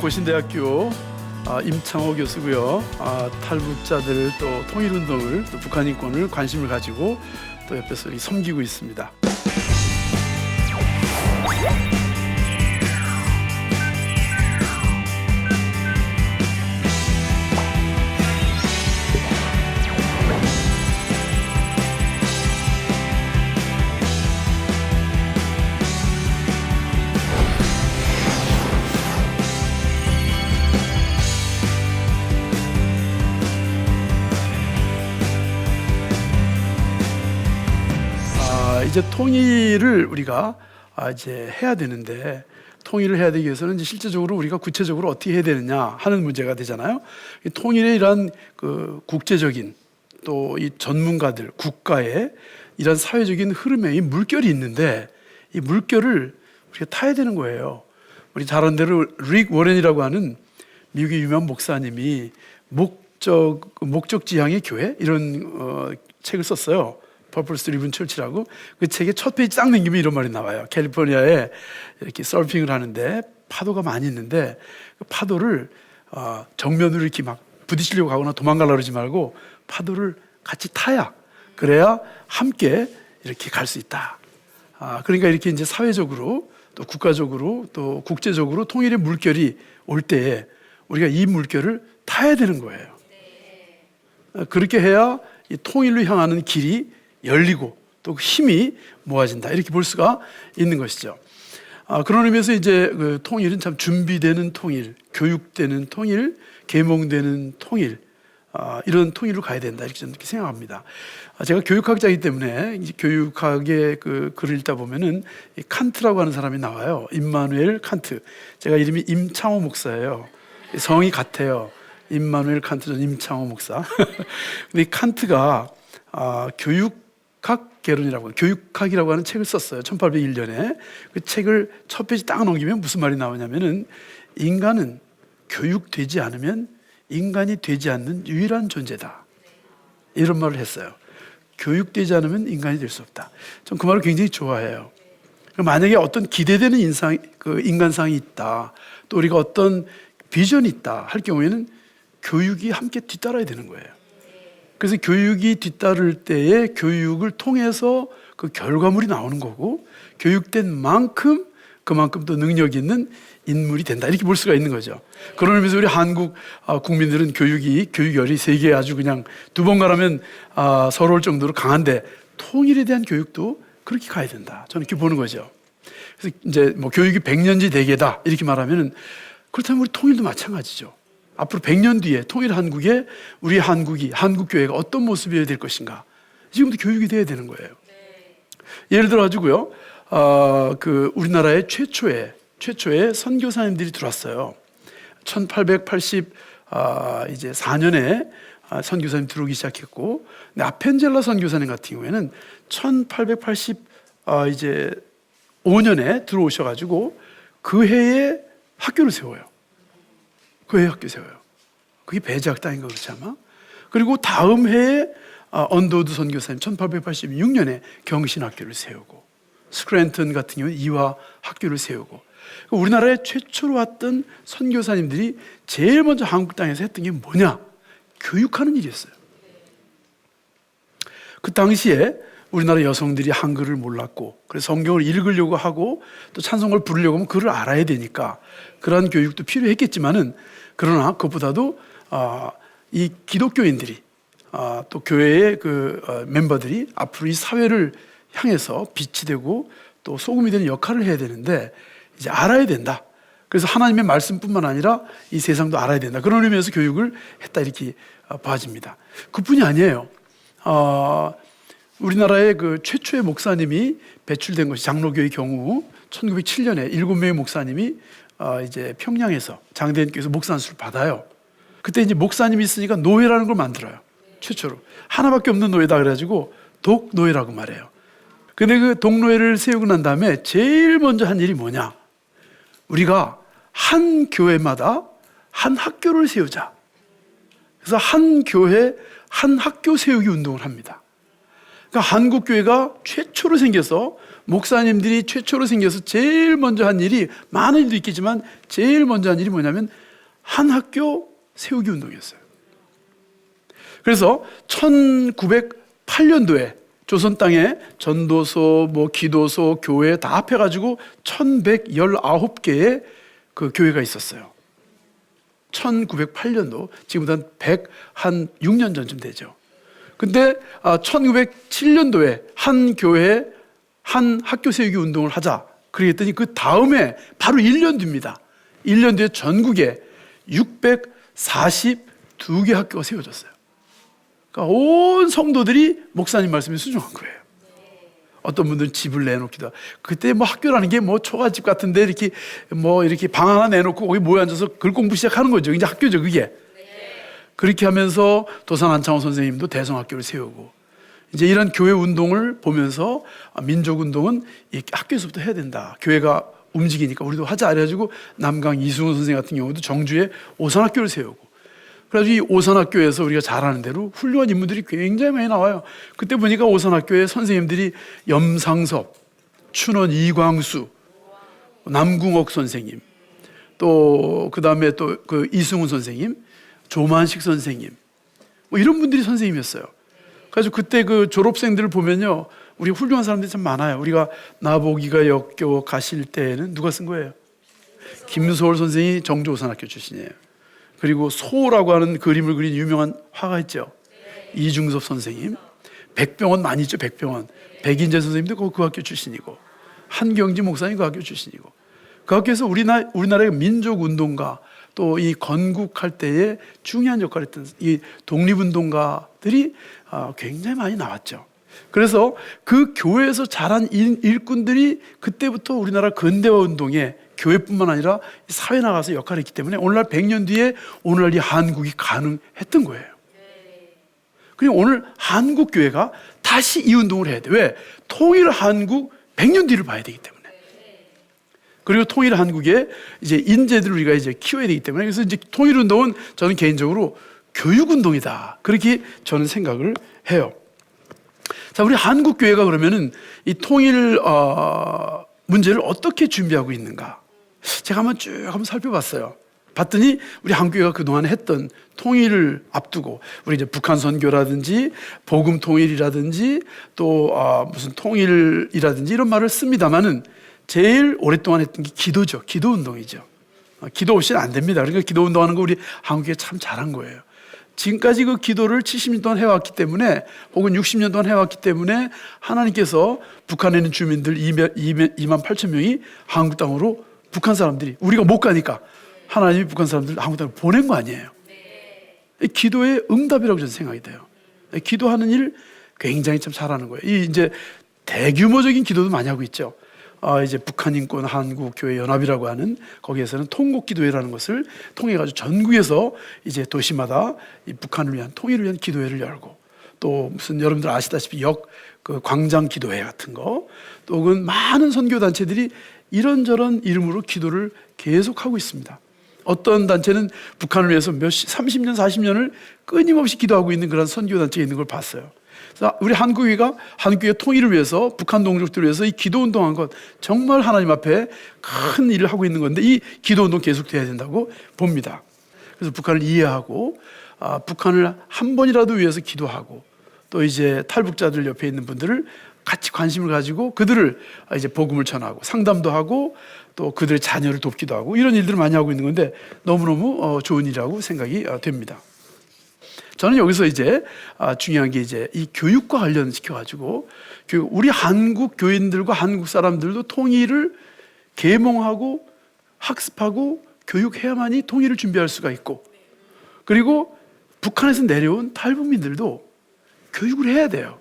고신대학교 아, 임창호 교수고요. 아, 탈북자들 또 통일운동을 또 북한 인권을 관심을 가지고 또 옆에서 이 섬기고 있습니다. 이제 통일을 우리가 아, 이제 해야 되는데 통일을 해야 되기 위해서는 이제 실제적으로 우리가 구체적으로 어떻게 해야 되느냐 하는 문제가 되잖아요. 이 통일의 이러한 그 국제적인 또 이 전문가들 국가의 이런 사회적인 흐름에 이 물결이 있는데 이 물결을 우리가 타야 되는 거예요. 우리 잘 아는 대로 릭 워렌이라고 하는 미국의 유명 목사님이 목적 목적 지향의 교회 이런 어, 책을 썼어요. 퍼플스 리븐 철치라고 그 책의 첫 페이지 딱 넘기면 이런 말이 나와요. 캘리포니아에 이렇게 서핑을 하는데 파도가 많이 있는데 그 파도를 어, 정면으로 이렇게 막 부딪히려고 하거나 도망가려고 그러지 말고 파도를 같이 타야 그래야 함께 이렇게 갈 수 있다. 아, 그러니까 이렇게 이제 사회적으로 또 국가적으로 또 국제적으로 통일의 물결이 올 때에 우리가 이 물결을 타야 되는 거예요. 어, 그렇게 해야 이 통일로 향하는 길이 열리고 또 힘이 모아진다 이렇게 볼 수가 있는 것이죠. 아, 그런 의미에서 이제 그 통일은 참 준비되는 통일, 교육되는 통일, 계몽되는 통일 아, 이런 통일로 가야 된다 이렇게 생각합니다. 아, 제가 교육학자이기 때문에 이제 교육학의 그 글을 읽다 보면은 이 칸트라고 하는 사람이 나와요. 임마누엘 칸트. 제가 이름이 임창호 목사예요. 성이 같아요. 임마누엘 칸트 전 임창호 목사. 근데 이 칸트가 아, 교육 학 개론이라고 교육학이라고 하는 책을 썼어요. 1801년에 그 책을 첫 페이지 딱 넘기면 무슨 말이 나오냐면은 인간은 교육되지 않으면 인간이 되지 않는 유일한 존재다. 이런 말을 했어요. 교육되지 않으면 인간이 될 수 없다. 전 그 말을 굉장히 좋아해요. 만약에 어떤 기대되는 인상, 그 인간상이 있다. 또 우리가 어떤 비전이 있다 할 경우에는 교육이 함께 뒤따라야 되는 거예요. 그래서 교육이 뒤따를 때에 교육을 통해서 그 결과물이 나오는 거고 교육된 만큼 그만큼 또 능력 있는 인물이 된다 이렇게 볼 수가 있는 거죠. 의미에서 우리 한국 아, 국민들은 교육이 교육열이 세계에 아주 그냥 두 번 가라면 아, 서러울 정도로 강한데 통일에 대한 교육도 그렇게 가야 된다. 저는 이렇게 보는 거죠. 그래서 이제 뭐 교육이 백년지 대계다 이렇게 말하면은 그렇다면 우리 통일도 마찬가지죠. 앞으로 100년 뒤에 통일 한국에 우리 한국이 한국 교회가 어떤 모습이어야 될 것인가 지금도 교육이 돼야 되는 거예요. 예를 들어 가지고요, 어, 그 우리나라의 최초의 최초의 선교사님들이 들어왔어요. 1880 아, 이제 4년에 아, 선교사님 들어오기 시작했고, 근데 아펜젤라 선교사님 같은 경우에는 1880 아, 이제 5년에 들어오셔가지고 그 해에 학교를 세워요. 그 해에 학교 세워요. 그게 배제학 당인가 그렇지 아마? 그리고 다음 해에 아, 언더우드 선교사님 1886년에 경신학교를 세우고 스크랜턴 같은 경우는 이화 학교를 세우고 우리나라에 최초로 왔던 선교사님들이 제일 먼저 한국 땅에서 했던 게 뭐냐? 교육하는 일이었어요. 그 당시에 우리나라 여성들이 한글을 몰랐고 그래서 성경을 읽으려고 하고 또 찬송을 부르려고 하면 글을 알아야 되니까 그러한 교육도 필요했겠지만은 그러나 그것보다도 아, 이 기독교인들이 아, 또 교회의 그 어, 멤버들이 앞으로 이 사회를 향해서 빛이 되고 또 소금이 되는 역할을 해야 되는데 이제 알아야 된다. 그래서 하나님의 말씀뿐만 아니라 이 세상도 알아야 된다. 그런 의미에서 교육을 했다 이렇게 어, 봐집니다. 그뿐이 아니에요. 어, 우리나라의 그 최초의 목사님이 배출된 것이 장로교의 경우 1907년에 일곱 명의 목사님이 어, 이제 평양에서 장대인께서 목사 안수를 받아요. 그때 이제 목사님이 있으니까 노예라는 걸 만들어요. 최초로 하나밖에 없는 노예다 그래가지고 독노예라고 말해요. 근데 그 독노예를 세우고 난 다음에 제일 먼저 한 일이 뭐냐? 우리가 한 교회마다 한 학교를 세우자. 그래서 한 교회 한 학교 세우기 운동을 합니다. 그러니까 한국 교회가 최초로 생겨서 목사님들이 최초로 생겨서 제일 먼저 한 일이 많은 일도 있겠지만 제일 먼저 한 일이 뭐냐면 한 학교 세우기 운동이었어요. 그래서 1908년도에 조선 땅에 전도소, 뭐 기도소, 교회 다 합해 가지고 1119개의 그 교회가 있었어요. 1908년도, 지금부터 한 106년 전쯤 되죠. 근데 1907년도에 한 교회에 한 학교 세우기 운동을 하자. 그러겠더니 그 다음에 바로 1년 뒤입니다. 1년 뒤에 전국에 642개 학교가 세워졌어요. 그러니까 온 성도들이 목사님 말씀에 순종한 거예요. 어떤 분들은 집을 내놓기도 하고. 그때 뭐 학교라는 게 뭐 초가집 같은데 이렇게 뭐 이렇게 방 하나 내놓고 거기 모여 앉아서 글 공부 시작하는 거죠. 이제 학교죠, 그게. 그렇게 하면서 도산 안창호 선생님도 대성학교를 세우고 이제 이런 교회 운동을 보면서 아, 민족 운동은 이 학교에서부터 해야 된다. 교회가 움직이니까 우리도 하자 그래가지고 남강 이승훈 선생 같은 경우도 정주에 오산학교를 세우고 그래가지고 이 오산학교에서 우리가 잘 아는 대로 훌륭한 인물들이 굉장히 많이 나와요. 그때 보니까 오산학교에 선생님들이 염상섭, 춘원 이광수, 남궁옥 선생님, 또 그 다음에 또 그 이승훈 선생님, 조만식 선생님, 뭐 이런 분들이 선생님이었어요. 그래서 그때 그 졸업생들을 보면요, 우리 훌륭한 사람들이 참 많아요. 우리가 나보기가 역겨 가실 때에는 누가 쓴 거예요? 김소월 선생이 정조오산학교 출신이에요. 그리고 소라고 하는 그림을 그린 유명한 화가 있죠. 이중섭 선생님, 백병원 많이 있죠. 백병원, 백인재 선생님도 그, 그 학교 출신이고 한경지 목사님 그 학교 출신이고 그 학교에서 우리나 우리나라의 민족 운동가 또 이 건국할 때에 중요한 역할을 했던 이 독립운동가들이 아, 굉장히 많이 나왔죠. 그래서 그 교회에서 자란 일- 일꾼들이 그때부터 우리나라 근대화 운동에 교회뿐만 아니라 사회 나가서 역할을 했기 때문에 오늘날 100년 뒤에 오늘날 이 한국이 가능했던 거예요. 그리고 오늘 한국 교회가 다시 이 운동을 해야 돼. 왜? 통일 한국 100년 뒤를 봐야 되기 때문에. 그리고 통일 한국에 이제 인재들을 우리가 이제 키워야 되기 때문에 그래서 이제 통일 운동은 저는 개인적으로 교육 운동이다. 그렇게 저는 생각을 해요. 자, 우리 한국 교회가 그러면은 이 통일 어, 문제를 어떻게 준비하고 있는가? 제가 한번 쭉 한번 살펴봤어요. 봤더니 우리 한국 교회가 그동안 했던 통일을 앞두고 우리 이제 북한 선교라든지 복음 통일이라든지 또 아, 무슨 통일이라든지 이런 말을 씁니다만은 제일 오랫동안 했던 게 기도죠. 기도 운동이죠. 어, 기도 없이는 안 됩니다. 그러니까 기도 운동하는 거 우리 한국에 참 잘한 거예요. 지금까지 그 기도를 70년 동안 해왔기 때문에 혹은 60년 동안 해왔기 때문에 하나님께서 북한에 있는 주민들 2만 8천 명이 한국 땅으로 북한 사람들이 우리가 못 가니까 하나님이 북한 사람들 한국 땅으로 보낸 거 아니에요. 이 기도의 응답이라고 저는 생각이 돼요. 기도하는 일 굉장히 참 잘하는 거예요. 이 이제 대규모적인 기도도 많이 하고 있죠. 아, 이제 북한 인권 한국 교회 연합이라고 하는 거기에서는 통곡 기도회라는 것을 통해 가지고 전국에서 이제 도시마다 이 북한을 위한 통일을 위한 기도회를 열고 또 무슨 여러분들 아시다시피 역 그 광장 기도회 같은 거또 혹은 많은 선교 단체들이 이런저런 이름으로 기도를 계속 하고 있습니다. 어떤 단체는 북한을 위해서 몇 30년, 40년을 끊임없이 기도하고 있는 그런 선교 단체가 있는 걸 봤어요. 우리 한국이가 한국의 통일을 위해서 북한 동족들을 위해서 이 기도 운동한 것 정말 하나님 앞에 큰 일을 하고 있는 건데 이 기도 운동 계속돼야 된다고 봅니다. 그래서 북한을 이해하고 아, 북한을 한 번이라도 위해서 기도하고 또 이제 탈북자들 옆에 있는 분들을 같이 관심을 가지고 그들을 이제 복음을 전하고 상담도 하고 또 그들의 자녀를 돕기도 하고 이런 일들을 많이 하고 있는 건데 너무너무 어, 좋은 일이라고 생각이 어, 됩니다. 저는 여기서 이제 아, 중요한 게 이제 이 교육과 관련시켜 가지고 우리 한국 교인들과 한국 사람들도 통일을 계몽하고 학습하고 교육해야만이 통일을 준비할 수가 있고 그리고 북한에서 내려온 탈북민들도 교육을 해야 돼요.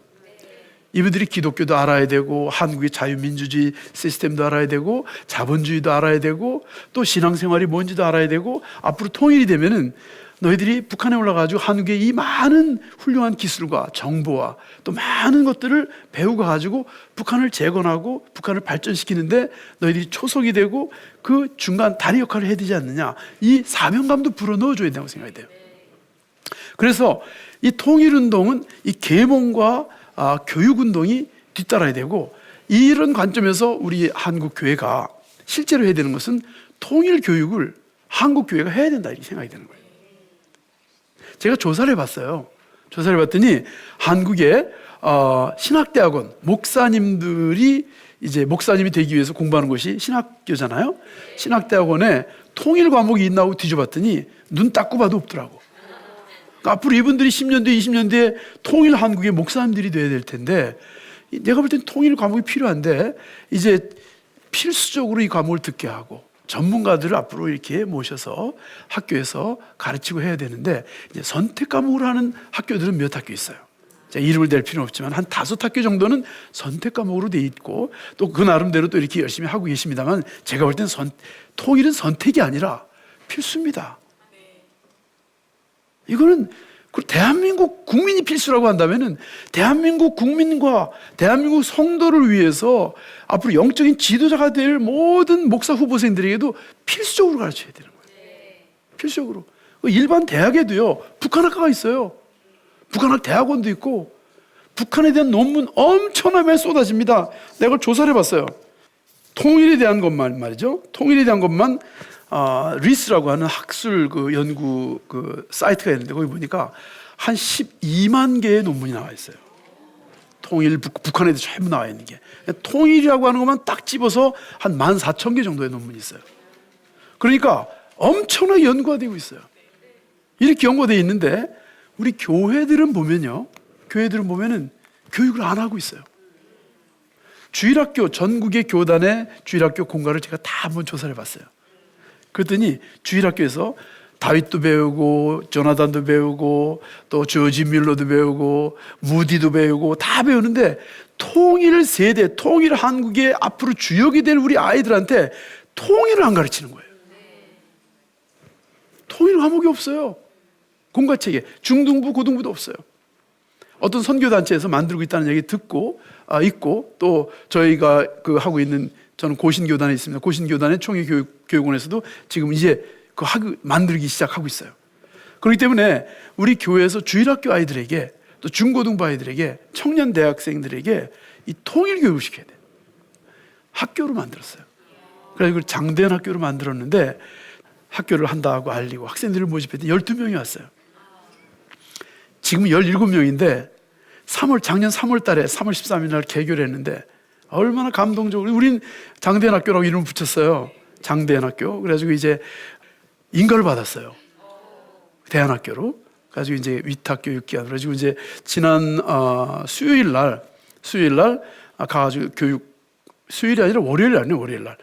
이분들이 기독교도 알아야 되고 한국의 자유민주주의 시스템도 알아야 되고 자본주의도 알아야 되고 또 신앙생활이 뭔지도 알아야 되고 앞으로 통일이 되면은 너희들이 북한에 올라가지고 한국의 이 많은 훌륭한 기술과 정보와 또 많은 것들을 배우고 가지고 북한을 재건하고 북한을 발전시키는데 너희들이 초석이 되고 그 중간 다리 역할을 해야 되지 않느냐 이 사명감도 불어넣어 줘야 된다고 생각이 돼요. 그래서 이 통일운동은 이 계몽과 아, 교육 운동이 뒤따라야 되고 이런 관점에서 우리 한국 교회가 실제로 해야 되는 것은 통일 교육을 한국 교회가 해야 된다 이렇게 생각이 되는 거예요. 제가 조사를 해봤어요. 조사를 해봤더니 한국의 어, 신학대학원 목사님들이 이제 목사님이 되기 위해서 공부하는 것이 신학교잖아요. 신학대학원에 통일 과목이 있나고 뒤져봤더니 눈 닦고 봐도 없더라고. 그러니까 앞으로 이분들이 10년 뒤에 20년 뒤에 통일 한국의 목사님들이 돼야 될 텐데 이- 내가 볼 땐 통일 과목이 필요한데 이제 필수적으로 이 과목을 듣게 하고 전문가들을 앞으로 이렇게 모셔서 학교에서 가르치고 해야 되는데 이제 선택 과목으로 하는 학교들은 몇 학교 있어요. 자, 이름을 댈 필요는 없지만 한 다섯 학교 정도는 선택 과목으로 돼 있고 또 그 나름대로 또 이렇게 열심히 하고 계십니다만 제가 볼땐 선, 통일은 선택이 아니라 필수입니다. 이거는 그 대한민국 국민이 필수라고 한다면은 대한민국 국민과 대한민국 성도를 위해서 앞으로 영적인 지도자가 될 모든 목사 후보생들에게도 필수적으로 가르쳐야 되는 거예요. 필수적으로. 그 일반 대학에도요, 북한학과가 있어요. 북한학 대학원도 있고, 북한에 대한 논문 엄청나게 쏟아집니다. 내가 조사를 해봤어요. 통일에 대한 것만 말이죠. 통일에 대한 것만 아, 리스라고 하는 학술 그 연구 그 사이트가 있는데 거기 보니까 한 12만 개의 논문이 나와 있어요. 통일 북, 대해 전부 나와 있는 게 통일이라고 하는 것만 딱 집어서 한 14,000개 정도의 논문이 있어요. 그러니까 엄청나게 연구가 되고 있어요. 이렇게 연구되어 있는데 우리 교회들은 보면요. 교회들은 보면은 교육을 안 하고 있어요. 주일학교 전국의 교단의 주일학교 공간을 제가 다 한번 조사를 해 봤어요. 그랬더니 주일학교에서 다윗도 배우고 조나단도 배우고 또 조지 밀러도 배우고 무디도 배우고 다 배우는데 통일 세대, 통일 한국의 앞으로 주역이 될 우리 아이들한테 통일을 안 가르치는 거예요. 통일 과목이 없어요. 공과체계 중등부 고등부도 없어요. 어떤 선교 단체에서 만들고 있다는 얘기 듣고 아, 있고 또 저희가 그 하고 있는 저는 고신교단에 있습니다. 고신교단의 총회 교육, 교육원에서도 지금 이제 그 하고 만들기 시작하고 있어요. 그렇기 때문에 우리 교회에서 주일학교 아이들에게 또 중고등부 아이들에게 청년 대학생들에게 이 통일 교육을 시켜야 돼. 학교로 만들었어요. 그래서 그걸 장대한 학교로 만들었는데 학교를 한다고 알리고 학생들을 모집했더니 12명이 왔어요. 지금 17명인데 3월 작년 3월 달에 3월 13일 날 개교를 했는데 얼마나 감동적으로 우린 장대한 학교라고 이름을 붙였어요. 장대한 학교. 그래가지고 이제 인가를 받았어요. 대안학교로. 가지고 이제 위탁 교육 기관. 그래가지고 이제 지난 어, 수요일 날 수요일 날 아, 가가지고 교육 수요일이 아니라 월요일 아니에요 월요일 날.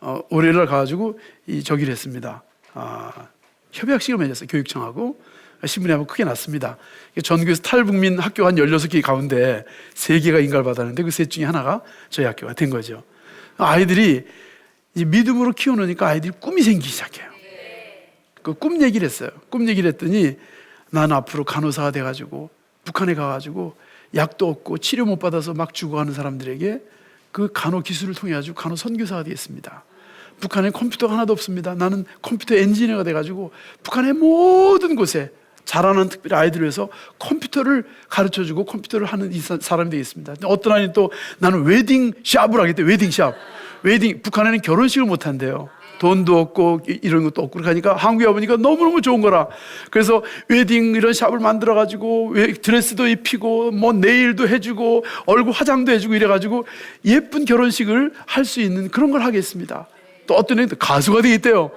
어, 월요일 날 가가지고 이 저기를 했습니다. 아, 협약식을 맺었어요. 교육청하고. 신문에 한번 크게 났습니다. 전교에서 탈북민 학교 한 16개 가운데 3개가 인가를 받았는데 그 셋 중에 하나가 저희 학교가 된 거죠. 아이들이 믿음으로 키워놓으니까 아이들이 꿈이 생기기 시작해요. 그 꿈 얘기를 했어요. 꿈 얘기를 했더니 난 앞으로 간호사가 돼가지고 북한에 가가지고 약도 없고 치료 못 받아서 막 죽어가는 사람들에게 그 간호 기술을 통해 가지고 간호 선교사가 되겠습니다. 북한에 컴퓨터가 하나도 없습니다. 나는 컴퓨터 엔지니어가 돼가지고 북한의 모든 곳에 자라는 특별히 아이들을 위해서 컴퓨터를 가르쳐 주고 컴퓨터를 하는 사람이 되겠습니다. 어떤 아이는 또 나는 웨딩 샵을 하겠대, 웨딩 샵. 웨딩, 북한에는 결혼식을 못 한대요. 돈도 없고 이- 이런 것도 없고 그러니까 한국에 와보니까 너무너무 좋은 거라. 그래서 웨딩 이런 샵을 만들어 가지고 드레스도 입히고 뭐 네일도 해주고 얼굴 화장도 해주고 이래가지고 예쁜 결혼식을 할 수 있는 그런 걸 하겠습니다. 또 어떤 애는 가수가 되겠대요.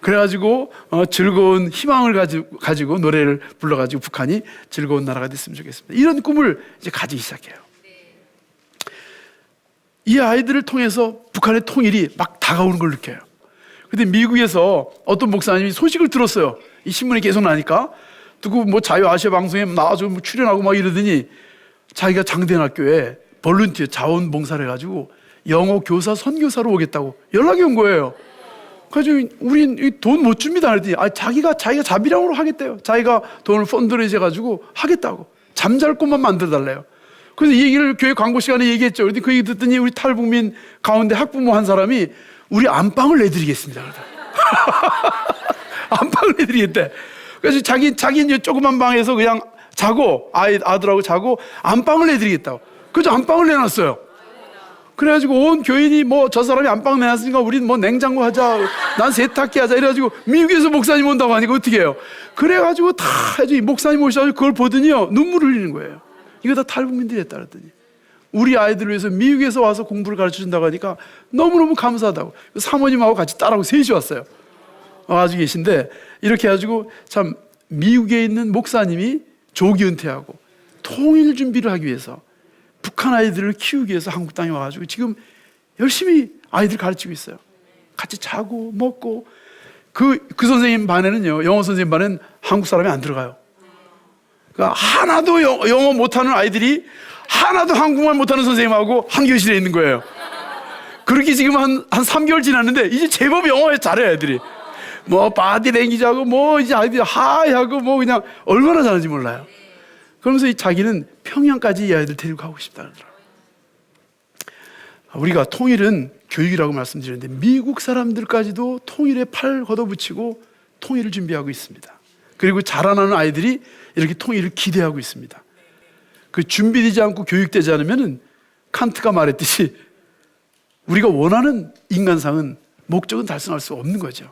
그래가지고 어, 즐거운 희망을 가지고, 가지고 노래를 불러가지고 북한이 즐거운 나라가 됐으면 좋겠습니다. 이런 꿈을 이제 가지기 시작해요. 이 아이들을 통해서 북한의 통일이 막 다가오는 걸 느껴요. 근데 미국에서 어떤 목사님이 소식을 들었어요. 이 신문에 계속 나니까 듣고 뭐 자유아시아 방송에 나와서 뭐 출연하고 막 이러더니 자기가 장대학교에 볼런티어 자원봉사를 해가지고 영어 교사 선교사로 오겠다고 연락이 온 거예요. 그래서 우린 돈 못 줍니다. 그랬더니 아, 자기가 자기가 자비량으로 하겠대요. 자기가 돈을 펀드레이즈 해가지고 하겠다고 잠잘 곳만 만들어 달래요. 그래서 이 얘기를 교회 광고 시간에 얘기했죠. 그런데 그 얘기 듣더니 우리 탈북민 가운데 학부모 한 사람이 우리 안방을 내드리겠습니다. 안방을 내드리겠대. 그래서 자기 자기 이제 조그만 방에서 그냥 자고 아이 아들하고 자고 안방을 내드리겠다고. 그래서 안방을 내놨어요. 그래가지고 온 교인이 뭐 저 사람이 안방 내놨으니까 우린 뭐 냉장고 하자, 난 세탁기 하자 이래가지고 미국에서 목사님 온다고 하니까 어떻게 해요? 그래가지고 다이 목사님 오셔가지고 그걸 보더니요 눈물 흘리는 거예요. 이거 다 탈북민들이 했다 그랬더니 우리 아이들을 위해서 미국에서 와서 공부를 가르쳐 준다고 하니까 너무너무 감사하다고 사모님하고 같이 딸하고 셋이 왔어요. 와가지고 어, 계신데 이렇게 해가지고 참 미국에 있는 목사님이 조기 은퇴하고 통일 준비를 하기 위해서 북한 아이들을 키우기 위해서 한국 땅에 와가지고 지금 열심히 아이들 가르치고 있어요. 같이 자고 먹고 그, 그 선생님 반에는요 영어 선생님 반에는 한국 사람이 안 들어가요. 그러니까 하나도 영- 영어 못하는 아이들이 하나도 한국말 못하는 선생님하고 한 교실에 있는 거예요. 그렇게 지금 한, 한 3개월 지났는데 이제 제법 영어 잘해요 애들이. 뭐 바디 랭귀지하고 뭐 이제 아이들이 하이하고 뭐 그냥 얼마나 잘하는지 몰라요. 그러면서 이 자기는 평양까지 이 아이들 데리고 가고 싶다 그러더라고요. 우리가 통일은 교육이라고 말씀드렸는데 미국 사람들까지도 통일에 팔 걷어붙이고 통일을 준비하고 있습니다. 그리고 자라나는 아이들이 이렇게 통일을 기대하고 있습니다. 그 준비되지 않고 교육되지 않으면은 칸트가 말했듯이 우리가 원하는 인간상은 목적은 달성할 수 없는 거죠.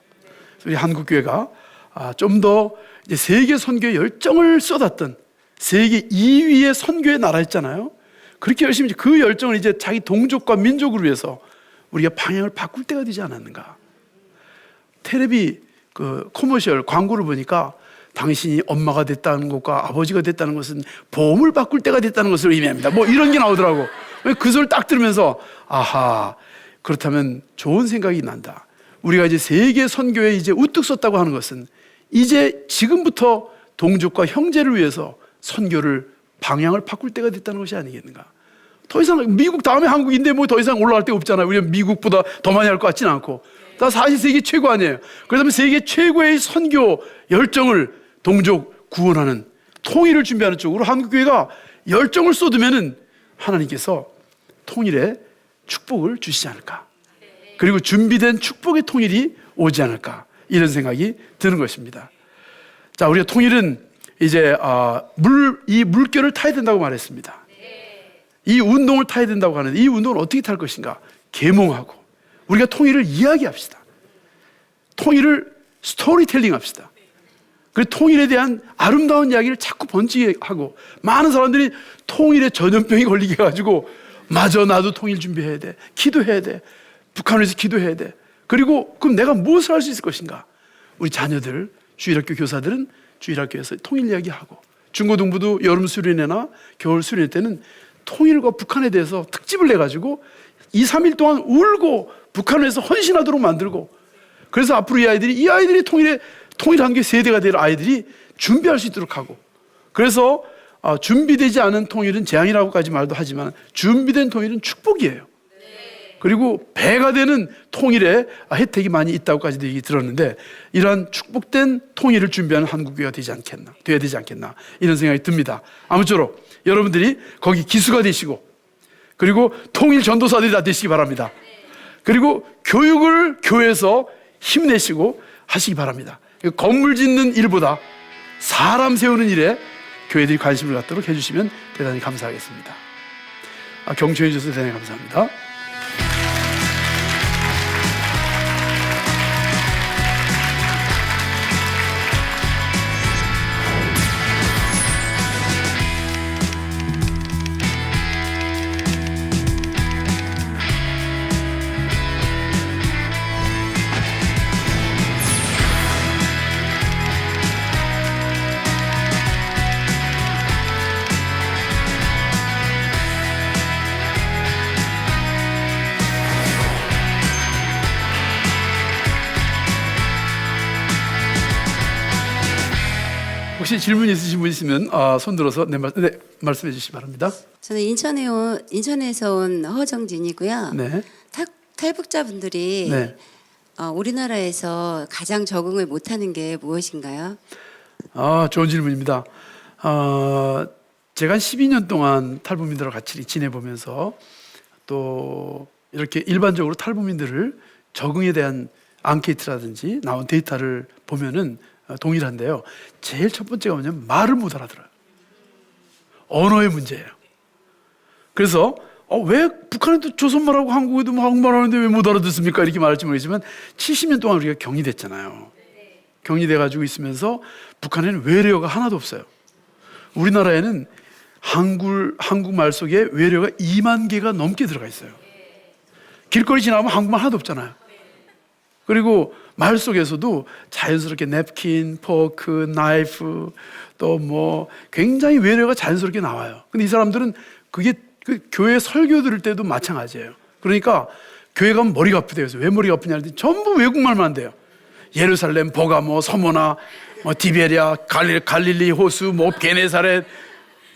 우리 한국 교회가 아, 좀더 세계 선교에 열정을 쏟았던 세계 2위의 선교의 나라 있잖아요. 그렇게 열심히 그 열정을 이제 자기 동족과 민족을 위해서 우리가 방향을 바꿀 때가 되지 않았는가. 테레비 그 커머셜 광고를 보니까 당신이 엄마가 됐다는 것과 아버지가 됐다는 것은 보험을 바꿀 때가 됐다는 것을 의미합니다. 뭐 이런 게 나오더라고. 그 소리를 딱 들으면서 아하 그렇다면 좋은 생각이 난다. 우리가 이제 세계 선교에 이제 우뚝 섰다고 하는 것은 이제 지금부터 동족과 형제를 위해서 선교를 방향을 바꿀 때가 됐다는 것이 아니겠는가. 더 이상 미국 다음에 한국인데 뭐 더 이상 올라갈 데 없잖아요. 우리가 미국보다 더 많이 할 것 같지는 않고. 다 사실 세계 최고 아니에요. 그렇다면 세계 최고의 선교 열정을 동족 구원하는 통일을 준비하는 쪽으로 한국 교회가 열정을 쏟으면은 하나님께서 통일에 축복을 주시지 않을까. 그리고 준비된 축복의 통일이 오지 않을까. 이런 생각이 드는 것입니다. 자, 우리가 통일은 이제 아, 물, 이 물결을 타야 된다고 말했습니다. 이 운동을 타야 된다고 하는데 이 운동을 어떻게 탈 것인가? 계몽하고 우리가 통일을 이야기합시다. 통일을 스토리텔링 합시다. 그리고 통일에 대한 아름다운 이야기를 자꾸 번지게 하고 많은 사람들이 통일에 전염병이 걸리게 해가지고 마저 나도 통일 준비해야 돼. 기도해야 돼. 북한에서 기도해야 돼. 그리고 그럼 내가 무엇을 할 수 있을 것인가? 우리 자녀들, 주일학교 교사들은 주일학교에서 통일 이야기하고 중고등부도 여름 수련회나 겨울 수련회 때는 통일과 북한에 대해서 특집을 내가지고 2, 3일 동안 울고 북한에서 헌신하도록 만들고 그래서 앞으로 이 아이들이 이 아이들이 통일에 통일한 게 세대가 될 아이들이 준비할 수 있도록 하고 그래서 아, 준비되지 않은 통일은 재앙이라고까지 말도 하지만 준비된 통일은 축복이에요. 그리고 배가 되는 통일에 혜택이 많이 있다고까지도 얘기 들었는데 이러한 축복된 통일을 준비하는 한국교회가 되지 않겠나, 돼야 되지 않겠나 이런 생각이 듭니다. 아무쪼록 여러분들이 거기 기수가 되시고 그리고 통일 전도사들이 다 되시기 바랍니다. 그리고 교육을 교회에서 힘내시고 하시기 바랍니다. 건물 짓는 일보다 사람 세우는 일에 교회들이 관심을 갖도록 해주시면 대단히 감사하겠습니다. 아, 경청해 주셔서 대단히 감사합니다. 혹시 질문 있으신 분 있으면 아, 손 들어서 네, 말, 네, 말씀해 주시기 바랍니다. 저는 인천에 온, 인천에서 온 허정진이고요. 네. 탈, 탈북자분들이 네. 어, 우리나라에서 가장 적응을 못하는 게 무엇인가요? 아, 좋은 질문입니다. 어, 제가 한 12년 동안 탈북민들과 같이 지내보면서 또 이렇게 일반적으로 탈북민들을 적응에 대한 앙케이트라든지 나온 데이터를 보면은 어, 동일한데요. 제일 첫 번째가 뭐냐면 말을 못 알아들어요. 언어의 문제예요. 그래서 어, 왜 북한에도 조선말하고 한국에도 뭐 한국말 하는데 왜 못 알아듣습니까? 이렇게 말할지 모르겠지만 70년 동안 우리가 격리됐잖아요. 격리돼 가지고 있으면서 북한에는 외래어가 하나도 없어요. 우리나라에는 한글 한국말 속에 외래어가 2만 개가 넘게 들어가 있어요. 길거리 지나면 한국말 하나도 없잖아요. 그리고 말 속에서도 자연스럽게 냅킨, 포크, 나이프 또 뭐 굉장히 외래어가 자연스럽게 나와요. 근데 이 사람들은 그게 그 교회 설교 들을 때도 마찬가지예요. 그러니까 교회 가면 머리가 아프대요. 그래서 왜 머리가 아프냐 했더니 전부 외국말만 돼요. 예루살렘, 버가모, 서모나, 뭐 디베리아, 갈릴, 갈릴리 호수, 뭐 게네사렛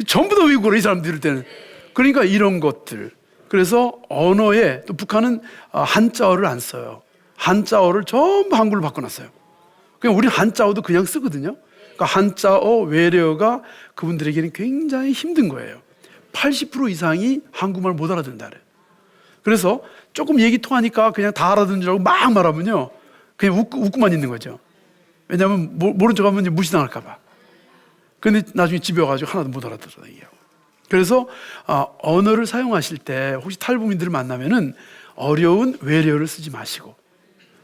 전부 다 외국어로 이 사람 들을 때는 그러니까 이런 것들 그래서 언어에 또 북한은 아, 한자어를 안 써요 한자어를 전부 한글로 바꿔놨어요. 그냥 우리 한자어도 그냥 쓰거든요. 그러니까 한자어 외래어가 그분들에게는 굉장히 힘든 거예요. 80% 이상이 한국말 못 알아듣는다 그래요 그래서 조금 얘기 통하니까 그냥 다 알아듣는 줄 알고 막 말하면요. 그냥 웃고, 웃고만 있는 거죠. 왜냐하면 모- 모른 척 하면 이제 무시당할까 봐. 근데 나중에 집에 와가지고 하나도 못 알아들어 얘기하고. 그래서 아, 언어를 사용하실 때 혹시 탈북민들을 만나면은 어려운 외래어를 쓰지 마시고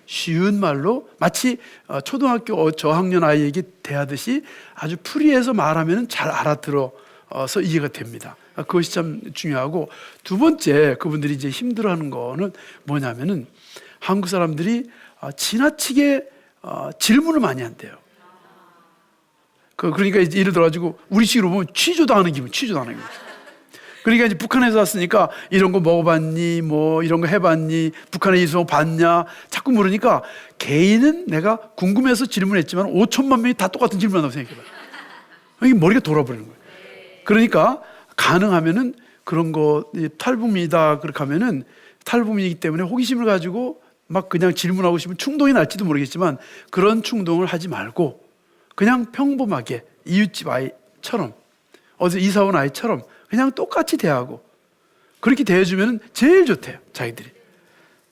쉬운 말로 마치 어, 초등학교 어, 저학년 아이에게 대하듯이 아주 풀이해서 말하면 잘 알아들어서 이해가 됩니다. 아, 그것이 참 중요하고 두 번째 그분들이 이제 힘들어하는 거는 뭐냐면은 한국 사람들이 아, 지나치게 어, 질문을 많이 한대요. 그 그러니까 예를 들어가지고 우리식으로 보면 취조당하는 기분, 취조당하는 기분. 그러니까 이제 북한에서 왔으니까 이런 거 먹어봤니, 뭐 이런 거 해봤니, 북한에 이서 봤냐, 자꾸 물으니까 개인은 내가 궁금해서 질문했지만 5천만 명이 다 똑같은 질문한다고 생각해봐요. 이게 머리가 돌아버리는 거예요. 그러니까 가능하면은 그런 거이 탈북민이다 그렇게 하면은 탈북민이기 때문에 호기심을 가지고 막 그냥 질문하고 싶으면 충동이 날지도 모르겠지만 그런 충동을 하지 말고 그냥 평범하게 이웃집 아이처럼 어디 이사 온 아이처럼 그냥 똑같이 대하고 그렇게 대해주면 제일 좋대요 자기들이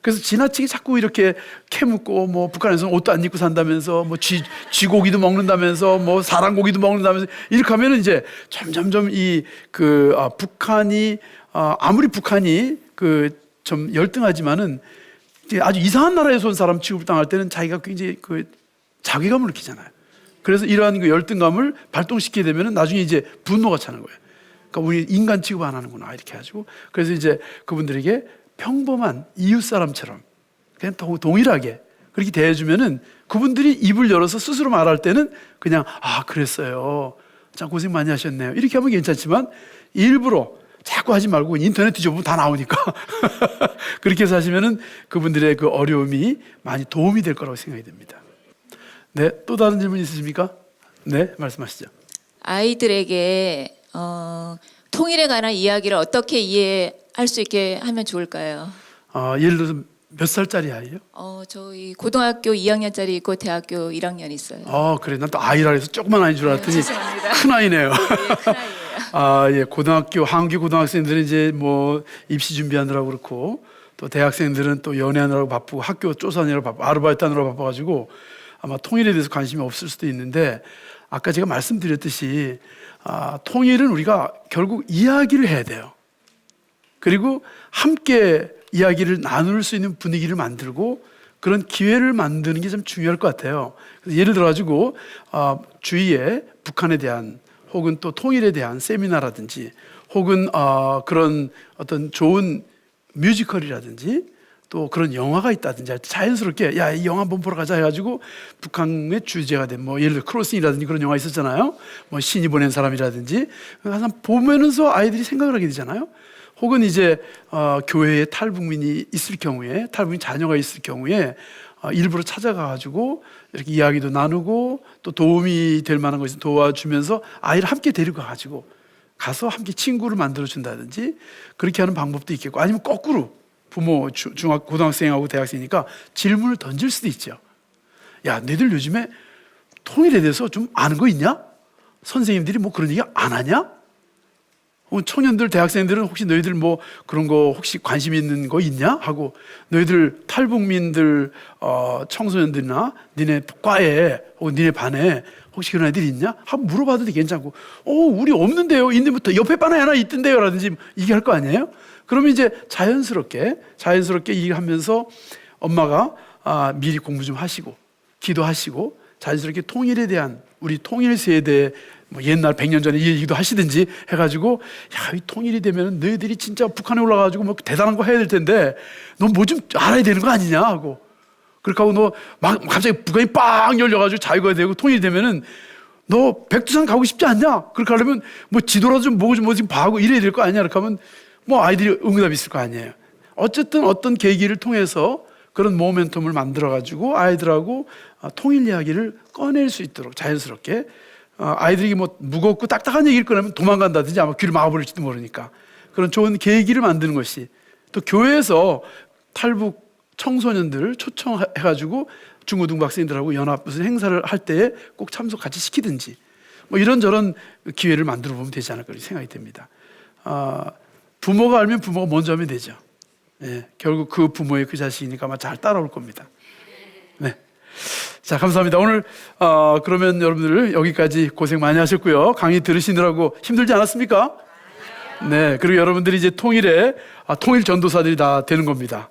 그래서 지나치게 자꾸 이렇게 캐묻고 뭐 북한에서는 옷도 안 입고 산다면서 뭐 쥐, 쥐고기도 먹는다면서 뭐 사람고기도 먹는다면서 이렇게 하면은 이제 점점점 이그 아, 북한이 아, 아무리 북한이 그 좀 열등하지만은 아주 이상한 나라에서 온 사람 취급을 당할 때는 자기가 굉장히 그 자괴감을 느끼잖아요. 그래서 이러한 그 열등감을 발동시키게 되면은 나중에 이제 분노가 차는 거예요. 그러니까 우리 인간 취급 안 하는구나 이렇게 해가지고 그래서 이제 그분들에게 평범한 이웃 사람처럼 그냥 동- 동일하게 그렇게 대해주면은 그분들이 입을 열어서 스스로 말할 때는 그냥 아 그랬어요. 참 고생 많이 하셨네요. 이렇게 하면 괜찮지만 일부러 자꾸 하지 말고 인터넷 뒤져보면 다 나오니까 그렇게 해서 하시면은 그분들의 그 어려움이 많이 도움이 될 거라고 생각이 됩니다. 네, 또 다른 질문 있으십니까? 네, 말씀하시죠. 아이들에게 어, 통일에 관한 이야기를 어떻게 이해할 수 있게 하면 좋을까요? 어, 예를 들어서 몇 살짜리 아이예요? 어, 저희 고등학교 2학년짜리 있고 대학교 1학년 있어요. 아, 그래. 난 또 아이라 해서 조그만 아이인 줄 알았더니 죄송합니다. 큰 아이네요. 예, 큰아이예요. 아, 예. 고등학교, 한국 고등학생들은 이제 뭐 입시 준비하느라고 그렇고 또 대학생들은 또 연애하느라고 바쁘고 학교 쫓아내느라고 바쁘고 아르바이트 하느라고 바빠가지고 아마 통일에 대해서 관심이 없을 수도 있는데 아까 제가 말씀드렸듯이 아, 통일은 우리가 결국 이야기를 해야 돼요. 그리고 함께 이야기를 나눌 수 있는 분위기를 만들고 그런 기회를 만드는 게 참 중요할 것 같아요. 예를 들어 가지고 어, 주위에 북한에 대한 혹은 또 통일에 대한 세미나라든지 혹은 어, 그런 어떤 좋은 뮤지컬이라든지 또 그런 영화가 있다든지 자연스럽게 야 이 영화 한번 보러 가자 해가지고 북한의 주제가 된 뭐 예를 들어 크로싱이라든지 그런 영화 있었잖아요. 뭐 신이 보낸 사람이라든지 항상 보면서 아이들이 생각을 하게 되잖아요. 혹은 이제 어, 교회에 탈북민이 있을 경우에 탈북민 자녀가 있을 경우에 어, 일부러 찾아가 가지고 이렇게 이야기도 나누고 또 도움이 될 만한 것을 도와주면서 아이를 함께 데리고 가지고 가서 함께 친구를 만들어 준다든지 그렇게 하는 방법도 있겠고 아니면 거꾸로 부모 주- 중학 고등학생하고 대학생이니까 질문을 던질 수도 있죠. 야, 너희들 요즘에 통일에 대해서 좀 아는 거 있냐? 선생님들이 뭐 그런 얘기 안 하냐? 어, 청년들 대학생들은 혹시 너희들 뭐 그런 거 혹시 관심 있는 거 있냐 하고 너희들 탈북민들 어, 청소년들이나 니네 과에 혹은 니네 반에 혹시 그런 애들 있냐? 한번 물어봐도 괜찮고, 어, 우리 없는데요. 있는부터 옆에 반에 하나 있던데요. 라든지 얘기할 거 아니에요? 그러면 이제 자연스럽게, 자연스럽게 얘기하면서 엄마가 아, 미리 공부 좀 하시고, 기도하시고, 자연스럽게 통일에 대한 우리 통일 세대 뭐 옛날 100년 전에 이 얘기도 하시든지 해가지고 야, 이 통일이 되면 너희들이 진짜 북한에 올라가가지고 뭐 대단한 거 해야 될 텐데 너 뭐 좀 알아야 되는 거 아니냐 하고 그렇게 하고 너 막 갑자기 북한이 빵 열려가지고 자유가 되고 통일이 되면은 너 백두산 가고 싶지 않냐? 그렇게 하려면 뭐 지도라도 좀 보고 좀뭐좀 봐고 이래야 될 거 아니냐? 이렇게 하면 뭐 아이들이 응답이 있을 거 아니에요. 어쨌든 어떤 계기를 통해서 그런 모멘텀을 만들어 가지고 아이들하고 아, 통일 이야기를 꺼낼 수 있도록 자연스럽게 아, 아이들이 뭐 무겁고 딱딱한 얘기를 꺼내면 도망간다든지 아마 귀를 막아버릴지도 모르니까 그런 좋은 계기를 만드는 것이 또 교회에서 탈북 청소년들을 초청해가지고 중고등 학생들하고 연합 무슨 행사를 할 때에 꼭 참석 같이 시키든지 뭐 이런저런 기회를 만들어 보면 되지 않을까 생각이 됩니다. 아, 부모가 알면 부모가 먼저 하면 되죠. 예, 결국 그 부모의 그 자식이니까 아마 잘 따라올 겁니다. 네. 자, 감사합니다. 오늘, 어, 그러면 여러분들 여기까지 고생 많이 하셨고요. 강의 들으시느라고 힘들지 않았습니까? 네. 그리고 여러분들이 이제 통일에, 아, 통일 전도사들이 다 되는 겁니다.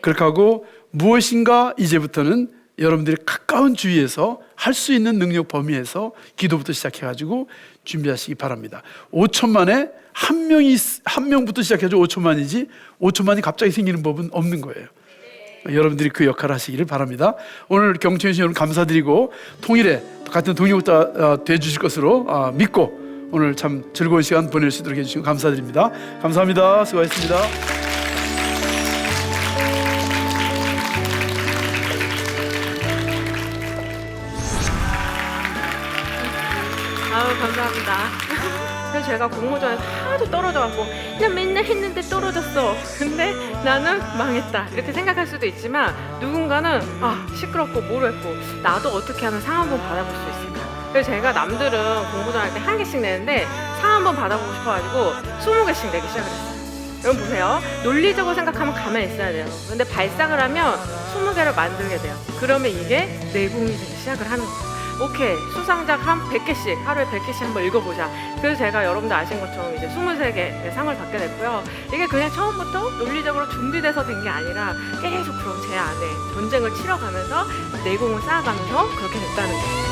그렇게 하고 무엇인가 이제부터는 여러분들이 가까운 주위에서 할 수 있는 능력 범위에서 기도부터 시작해가지고 준비하시기 바랍니다. 5천만에 한 명이 한 명부터 시작해서 5천만이지 5천만이 갑자기 생기는 법은 없는 거예요. 여러분들이 그 역할을 하시기를 바랍니다. 오늘 경청해 주신 여러분 감사드리고 통일에 같은 동역자 돼 주실 것으로 아, 믿고 오늘 참 즐거운 시간 보낼 수 있도록 해주시고 감사드립니다. 감사합니다. 수고하셨습니다. 제가 공모전에 하도 떨어져갖고 그냥 맨날 했는데 떨어졌어. 근데 나는 망했다 이렇게 생각할 수도 있지만 누군가는 아 시끄럽고 모르겠고 나도 어떻게 하면 상 한번 받아볼 수 있을까. 그래서 제가 남들은 공모전 할 때 한 개씩 내는데 상 한번 받아보고 싶어가지고 20개씩 내기 시작을 했어요. 여러분 보세요. 논리적으로 생각하면 가만히 있어야 돼요. 근데 발상을 하면 20개를 만들게 돼요. 그러면 이게 내공이 되기 시작을 하는 거예요. 오케이 수상작 한 100개씩 하루에 100개씩 한번 읽어보자. 그래서 제가 여러분들 아신 것처럼 이제 23개의 상을 받게 됐고요. 이게 그냥 처음부터 논리적으로 준비돼서 된 게 아니라 계속 그럼 제 안에 전쟁을 치러가면서 내공을 쌓아가면서 그렇게 됐다는 거예요